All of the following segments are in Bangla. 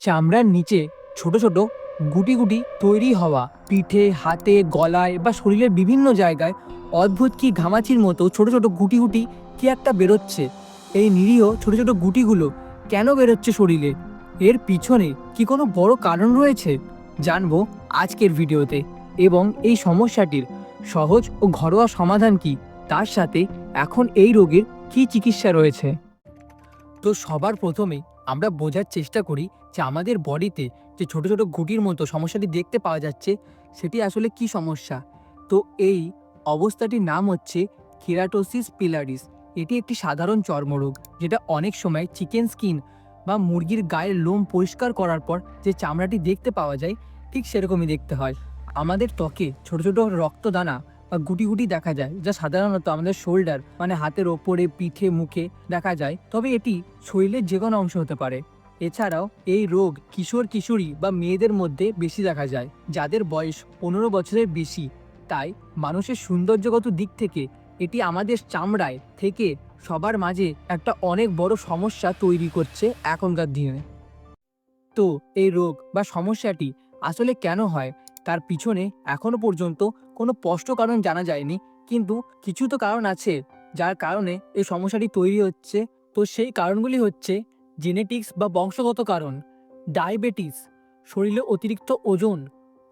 চামড়ার নিচে ছোট ছোট গুটি গুটি তৈরি হওয়া। পিঠে, হাতে, গলায় বা শরীরের বিভিন্ন জায়গায় অদ্ভুত কি ঘামাচির মতো ছোট ছোট গুটি গুটি কি একটা বেরোচ্ছে। এই নিরীহ ছোট ছোট গুটিগুলো কেন বেরোচ্ছে শরীরে? এর পিছনে কি কোনো বড় কারণ রয়েছে? জানব আজকের ভিডিওতে। এবং এই সমস্যাটির সহজ ও ঘরোয়া সমাধান কি? তার সাথে এখন এই রোগের কি চিকিৎসা রয়েছে? তো সবার প্রথমে আমরা বোঝার চেষ্টা করি যে আমাদের বডিতে যে ছোট ছোট গুটির মতো সমস্যাটি দেখতে পাওয়া যাচ্ছে, সেটি আসলে কি সমস্যা? তো এই অবস্থাটির নাম হচ্ছে কেরাটোসিস পিলারিস। এটি একটি সাধারণ চর্মরোগ, যেটা অনেক সময় চিকেন স্কিন বা মুরগির গায়ের লোম পরিষ্কার করার পর যে চামড়াটি দেখতে পাওয়া যায়, ঠিক সেরকমই দেখতে হয়। আমাদের ত্বকে ছোট ছোট রক্তদানা বা গুটি গুটি দেখা যায়, যা সাধারণত আমাদের শোল্ডার মানে হাতের ওপরে, পিঠে, মুখে দেখা যায়। তবে এটি শরীরের যে কোনো অংশ হতে পারে। এছাড়াও এই রোগ কিশোর কিশোরী বা মেয়েদের মধ্যে বেশি দেখা যায়, যাদের বয়স পনেরো বছরের বেশি। তাই মানুষের সৌন্দর্যগত দিক থেকে এটি আমাদের চামড়ায় থেকে সবার মাঝে একটা অনেক বড় সমস্যা তৈরি করছে এখনকার দিনে। তো এই রোগ বা সমস্যাটি আসলে কেন হয়? তার পিছনে এখনও পর্যন্ত কোনো স্পষ্ট কারণ জানা যায়নি, কিন্তু কিছু তো কারণ আছে, যার কারণে এই সমস্যাটি তৈরি হচ্ছে। তো সেই কারণগুলি হচ্ছে জেনেটিক্স বা বংশগত কারণ, ডায়াবেটিস, শরীরে অতিরিক্ত ওজন,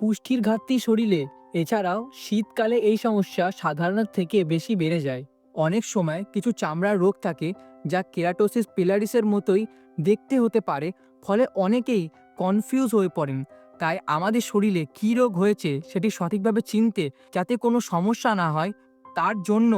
পুষ্টির ঘাটতি শরীরে। এছাড়াও শীতকালে এই সমস্যা সাধারণের থেকে বেশি বেড়ে যায়। অনেক সময় কিছু চামড়ার রোগ থাকে যা কেরাটোসিস পিলারিসের মতোই দেখতে হতে পারে, ফলে অনেকেই কনফিউজ হয়ে পড়েন। তাই আমাদের শরীরে কী রোগ হয়েছে সেটি সঠিকভাবে চিনতে যাতে কোনো সমস্যা না হয়, তার জন্য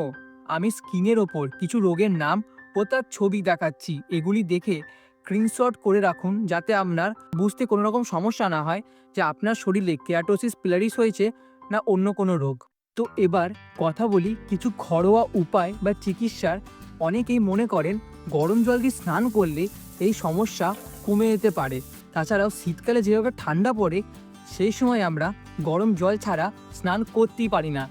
আমি স্কিনের ওপর কিছু রোগের নাম ও ছবি দেখাচ্ছি। এগুলি দেখে স্ক্রিনশট করে রাখুন যাতে আপনার বুঝতে কোনো রকম সমস্যা না হয় যে আপনার শরীরে কেয়াটোসিস পিলারিস হয়েছে না অন্য কোনো রোগ। তো এবার কথা বলি কিছু ঘরোয়া উপায় বা চিকিৎসার। অনেকেই মনে করেন গরম জল দিয়ে স্নান করলে এই সমস্যা কমে যেতে পারে। তাছাড়াও শীতকালে যেভাবে ঠান্ডা পড়ে, সেই সময় আমরা গরম জল ছাড়া স্নান করতেই পারি না।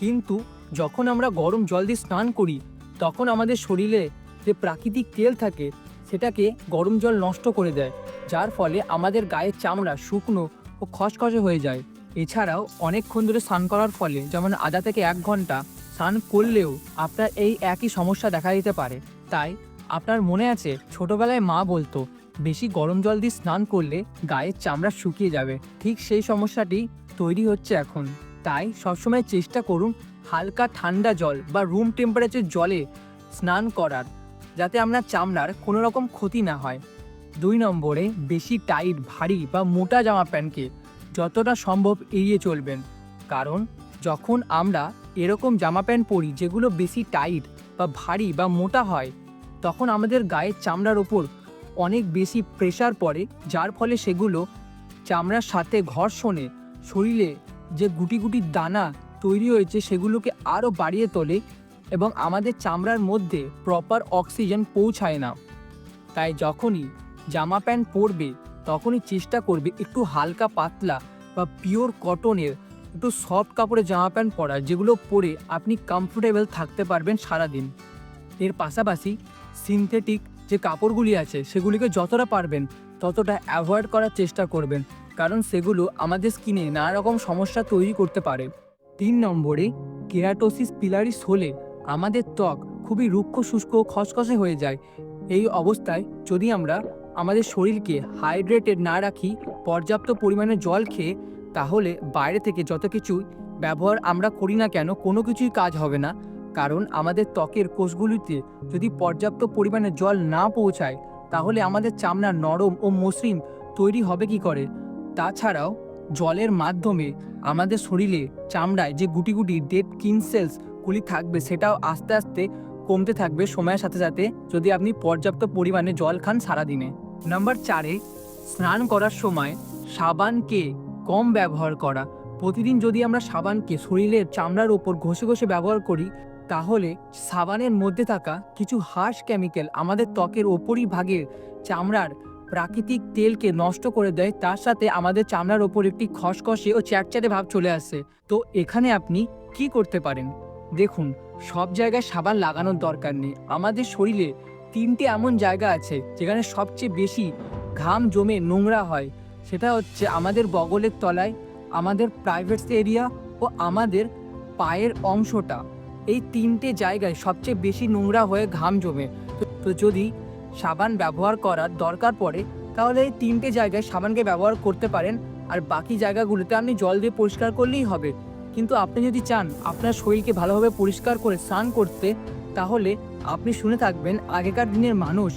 কিন্তু যখন আমরা গরম জল দিয়ে স্নান করি, তখন আমাদের শরীরে যে প্রাকৃতিক তেল থাকে, সেটাকে গরম জল নষ্ট করে দেয়, যার ফলে আমাদের গায়ের চামড়া শুকনো ও খসখসে হয়ে যায়। এছাড়াও অনেকক্ষণ ধরে স্নান করার ফলে যেমন আধা থেকে এক ঘণ্টা স্নান করলেও আপনার এই একই সমস্যা দেখা দিতে পারে। তাই আপনার মনে আছে, ছোটবেলায় মা বলতো, বেশি গরম জল দিয়ে স্নান করলে গায়ের চামড়া শুকিয়ে যাবে। ঠিক সেই সমস্যাটি তৈরি হচ্ছে এখন। তাই সবসময় চেষ্টা করুন হালকা ঠান্ডা জল বা রুম টেম্পারেচার জলে স্নান করার। যাতে আপনার চামড়ার কোনো রকম ক্ষতি না হয়। দুই নম্বরে, বেশি টাইট, ভারী বা মোটা জামা প্যান্টকে যতটা সম্ভব এড়িয়ে চলবেন। কারণ, যখন আমরা এরকম জামা প্যান্ট পরি যেগুলো বেশি টাইট বা ভারী বা মোটা হয়, তখন আমাদের গায়ের চামড়ার ওপর অনেক বেশি প্রেশার পড়ে, যার ফলে সেগুলো চামড়ার সাথে ঘর্ষণে শরীরে যে গুটি গুটি দানা তৈরি হয়েছে সেগুলোকে আরও বাড়িয়ে তোলে এবং আমাদের চামড়ার মধ্যে প্রপার অক্সিজেন পৌঁছায় না। তাই যখনই জামা প্যান্ট পরবে, তখনই চেষ্টা করবে একটু হালকা পাতলা বা পিওর কটনের একটু সফট কাপড়ের জামা প্যান্ট পরা, যেগুলো পরে আপনি কমফোর্টেবল থাকতে পারবেন সারাদিন। এর পাশাপাশি সিনথেটিক যে কাপড়গুলি আছে, সেগুলিকে যতটা পারবেন, ততটা অ্যাভয়েড করার চেষ্টা করবেন, কারণ সেগুলো আমাদের স্কিনে নানা রকম সমস্যা তৈরি করতে পারে। তিন নম্বরে কেরাটোসিস পিলারিস হলে আমাদের ত্বক খুবই রুক্ষ, শুষ্ক খসখসে হয়ে যায়। এই অবস্থায় যদি আমরা আমাদের শরীরকে হাইড্রেটেড না রাখি, পর্যাপ্ত পরিমাণে জল খেয়ে, তাহলে বাইরে থেকে যত কিছু ব্যবহার আমরা করি না কেন, কোনো কিছুই কাজ হবে না। কারণ আমাদের ত্বকের কোষগুলিতে যদি পর্যাপ্ত পরিমাণে জল না পৌঁছায়, তাহলে আমাদের চামড়া নরম ও মসৃণ তৈরি হবে কি করে? তাছাড়াও জলের মাধ্যমে আমাদের শরীরে চামড়ায় যে গুটি গুটি ডেড কিন সেলসগুলি থাকবে, সেটাও আস্তে আস্তে কমতে থাকবে সময়ের সাথে সাথে যদি আপনি পর্যাপ্ত পরিমাণে জল খান সারাদিনে। নাম্বার চারে, স্নান করার সময় সাবানকে কম ব্যবহার করা। প্রতিদিন যদি আমরা সাবানকে শরীরের চামড়ার ওপর ঘষে ঘষে ব্যবহার করি, তাহলে সাবানের মধ্যে থাকা কিছু হার্শ কেমিক্যাল আমাদের ত্বকের ভাগের চামড়ার প্রাকৃতিক তেলকে নষ্ট করে দেয়, তার সাথে আমাদের চামড়ার ওপর একটি খসখসে ও চ্যাটচ্যাটে ভাব চলে আসে। তো এখানে আপনি কি করতে পারেন? দেখুন, সব জায়গায় সাবান লাগানোর দরকার নেই। আমাদের শরীরে তিনটে এমন জায়গা আছে যেখানে সবচেয়ে বেশি ঘাম জমে নোংরা হয়। সেটা হচ্ছে আমাদের বগলের তলায়, আমাদের প্রাইভেট এরিয়া ও আমাদের পায়ের অংশটা। এই তিনটে জায়গায় সবচেয়ে বেশি নোংরা হয়ে ঘাম জমে। তো- যদি সাবান ব্যবহার করার দরকার পড়ে, তাহলে এই তিনটে জায়গায় সাবানকে ব্যবহার করতে পারেন। আর বাকি জায়গাগুলোতে আপনি জল দিয়ে পরিষ্কার করলেই হবে। কিন্তু আপনি যদি চান আপনার শরীরকে ভালোভাবে পরিষ্কার করে স্নান করতে, তাহলে আপনি শুনে থাকবেন আগেকার দিনের মানুষ।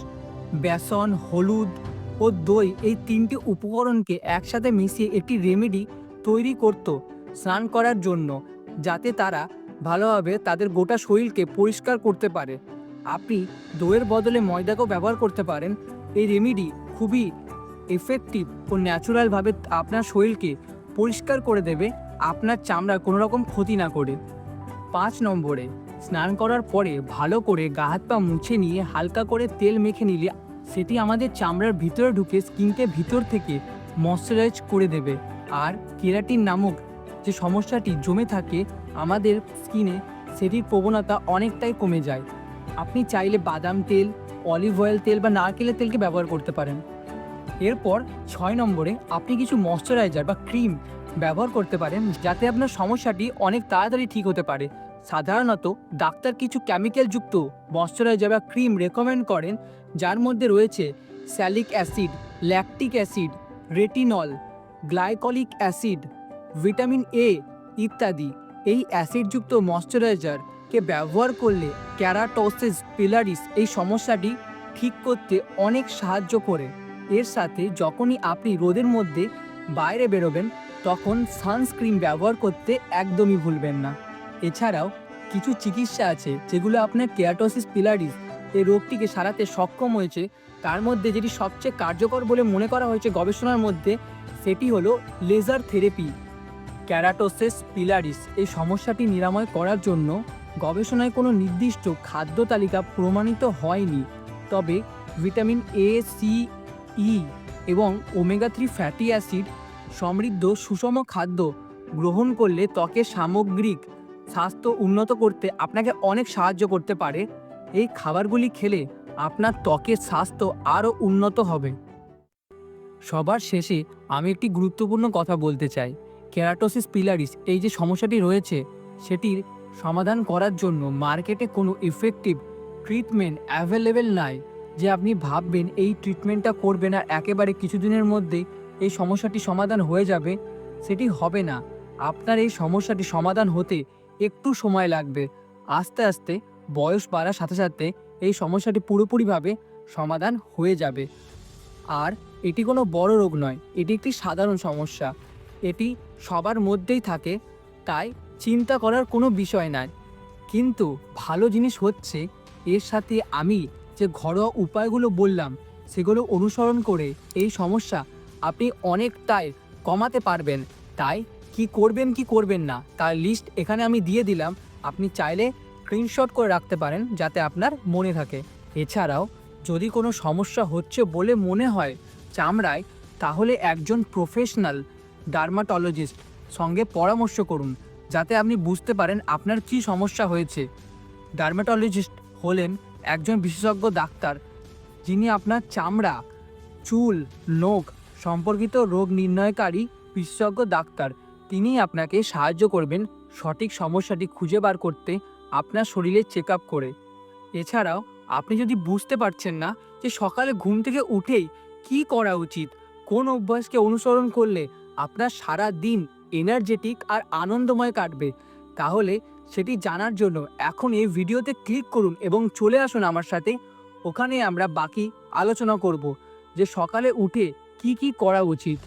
বেসন, হলুদ ও দই এই তিনটি উপকরণকে একসাথে মিশিয়ে একটি রেমেডি তৈরি করত স্নান করার জন্য, যাতে তারা ভালোভাবে তাদের গোটা শরীরকে পরিষ্কার করতে পারে। আপনি দইয়ের বদলে ময়দাকেও ব্যবহার করতে পারেন। এই রেমেডি খুবই এফেক্টিভ ও ন্যাচারালভাবে আপনার শরীরকে পরিষ্কার করে দেবে। আপনার চামড়ার কোনো রকম ক্ষতি না করে। পাঁচ নম্বরে, স্নান করার পরে ভালো করে গা হাত পা মুছে নিয়ে হালকা করে তেল মেখে নিলে সেটি আমাদের চামড়ার ভিতরে ঢুকে স্কিনকে ভিতর থেকে ময়শ্চারাইজ করে দেবে। আর কেরাটিন নামক যে সমস্যাটি জমে থাকে আমাদের স্কিনে, সেটির প্রবণতা অনেকটাই কমে যায়। আপনি চাইলে বাদাম তেল, অলিভ অয়েল তেল বা নারকেলের তেলকে ব্যবহার করতে পারেন। এরপর ছয় নম্বরে, আপনি কিছু ময়শ্চারাইজার বা ক্রিম ব্যবহার করতে পারেন যাতে আপনার সমস্যাটি অনেক তাড়াতাড়ি ঠিক হতে পারে। সাধারণত ডাক্তার কিছু কেমিক্যালযুক্ত ময়শ্চারাইজার বা ক্রিম রেকমেন্ড করেন, যার মধ্যে রয়েছে salicylic acid lactic acid retinol glycolic acid vitamin A ইত্যাদি। এই অ্যাসিডযুক্ত ময়শ্চারাইজারকে ব্যবহার করলে ক্যারাটোসিস পিলারিস এই সমস্যাটি ঠিক করতে অনেক সাহায্য করে। এর সাথে যখনই আপনি রোদের মধ্যে বাইরে বেরোবেন তখন সানস্ক্রিন ব্যবহার করতে একদমই ভুলবেন না। এছাড়াও কিছু চিকিৎসা আছে যেগুলো আপনার কেয়াটোসিস পিলারিস এই রোগটিকে সারাতে সক্ষম হয়েছে। তার মধ্যে যেটি সবচেয়ে কার্যকর বলে মনে করা হয়েছে গবেষণার মধ্যে, সেটি হলো লেজার থেরাপি। ক্যারাটোসিস পিলারিস, এই সমস্যাটি নিরাময় করার জন্য গবেষণায় কোনো নির্দিষ্ট খাদ্য তালিকা প্রমাণিত হয়নি। তবে ভিটামিন এ, সি, ই এবং ওমেগা থ্রি ফ্যাটি অ্যাসিড সমৃদ্ধ সুষম খাদ্য গ্রহণ করলে ত্বকের সামগ্রিক স্বাস্থ্য উন্নত করতে আপনাকে অনেক সাহায্য করতে পারে। এই খাবারগুলি খেলে আপনার ত্বকের স্বাস্থ্য আরও উন্নত হবে। সবার শেষে আমি একটি গুরুত্বপূর্ণ কথা বলতে চাই। কেরাটোসিস পিলারিস এই যে সমস্যাটি রয়েছে, সেটির সমাধান করার জন্য মার্কেটে কোনো ইফেক্টিভ ট্রিটমেন্ট অ্যাভেলেবেল নাই, যে আপনি ভাববেন এই ট্রিটমেন্টটা করবেন আর একেবারে কিছুদিনের মধ্যেই এই সমস্যাটি সমাধান হয়ে যাবে, সেটি হবে না। আপনার এই সমস্যাটি সমাধান হতে একটু সময় লাগবে। আস্তে আস্তে বয়স বাড়ার সাথে সাথে এই সমস্যাটি পুরোপুরিভাবে সমাধান হয়ে যাবে। আর এটি কোনো বড় রোগ নয়, এটি একটি সাধারণ সমস্যা। এটি সবার মধ্যেই থাকে, তাই চিন্তা করার কোনো বিষয় নয় কিন্তু ভালো জিনিস হচ্ছে, এর সাথে আমি যে ঘরোয়া উপায়গুলো বললাম, সেগুলো অনুসরণ করে এই সমস্যা আপনি অনেকটাই কমাতে পারবেন। তাই কি করবেন কি করবেন না, তার লিস্ট এখানে আমি দিয়ে দিলাম। আপনি চাইলে স্ক্রিনশট করে রাখতে পারেন, যাতে আপনার মনে থাকে। এছাড়াও, যদি কোনো সমস্যা হচ্ছে বলে মনে হয় চামড়ায়, তাহলে একজন প্রফেশনাল ডার্মাটোলজিস্ট সঙ্গে পরামর্শ করুন, যাতে আপনি বুঝতে পারেন আপনার কী সমস্যা হয়েছে। ডার্মাটোলজিস্ট হলেন একজন বিশেষজ্ঞ ডাক্তার, যিনি আপনার চামড়া, চুল, নখ সম্পর্কিত রোগ নির্ণয়কারী বিশেষজ্ঞ ডাক্তার। তিনি আপনাকে সাহায্য করবেন সঠিক সমস্যাটি খুঁজে বার করতে আপনার শরীরে চেক করে। এছাড়াও আপনি যদি বুঝতে পারছেন না যে সকালে ঘুম থেকে উঠেই কি করা উচিত, কোন অভ্যাসকে অনুসরণ করলে আপনার সারা দিন এনার্জেটিক আর আনন্দময় কাটবে, তাহলে সেটি জানার জন্য এখন এই ভিডিওতে ক্লিক করুন এবং চলে আসুন আমার সাথে। ওখানে আমরা বাকি আলোচনা করব যে সকালে উঠে কি কি করা উচিত?